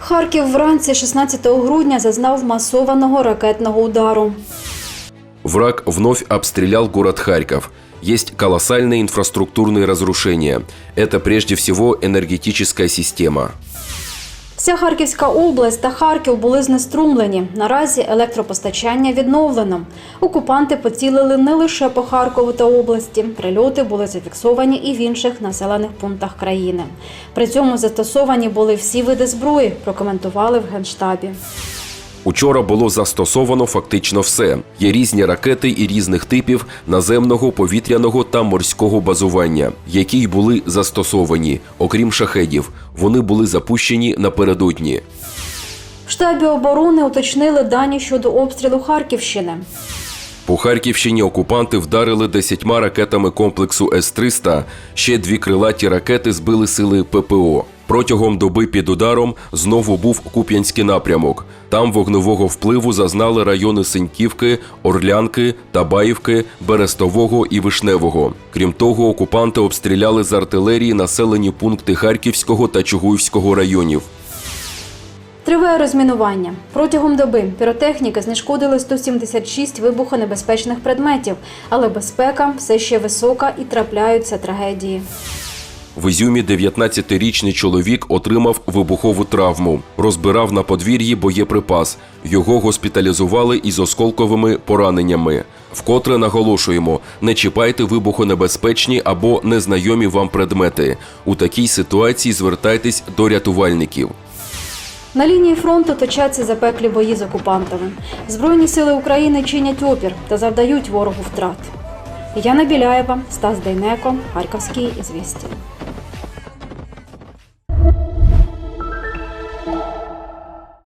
Харків вранці 16 грудня зазнав масованого ракетного удару. Враг вновь обстрелял город Харьков. Есть колоссальные инфраструктурные разрушения. Это прежде всего энергетическая система. Вся Харківська область та Харків були знеструмлені. Наразі електропостачання відновлено. Окупанти поцілили не лише по Харкову та області. Прильоти були зафіксовані і в інших населених пунктах країни. При цьому застосовані були всі види зброї, прокоментували в Генштабі. Учора було застосовано фактично все. Є різні ракети і різних типів наземного, повітряного та морського базування, які й були застосовані, окрім шахедів. Вони були запущені напередодні. В штабі оборони уточнили дані щодо обстрілу Харківщини. По Харківщині окупанти вдарили десятьма ракетами комплексу С-300. Ще дві крилаті ракети збили сили ППО. Протягом доби під ударом знову був Куп'янський напрямок. Там вогневого впливу зазнали райони Синьківки, Орлянки, Табаївки, Берестового і Вишневого. Крім того, окупанти обстріляли з артилерії населені пункти Харківського та Чугуївського районів. Триває розмінування. Протягом доби піротехніки знешкодили 176 вибухонебезпечних предметів, але безпека все ще висока і трапляються трагедії. В Ізюмі 19-річний чоловік отримав вибухову травму, розбирав на подвір'ї боєприпас. Його госпіталізували із осколковими пораненнями. Вкотре наголошуємо: не чіпайте вибухонебезпечні або незнайомі вам предмети. У такій ситуації звертайтесь до рятувальників. На лінії фронту точаться запеклі бої з окупантами. Збройні сили України чинять опір та завдають ворогу втрат. Яна Біляєва, Стас Дейнеко, Харківські ізвісті.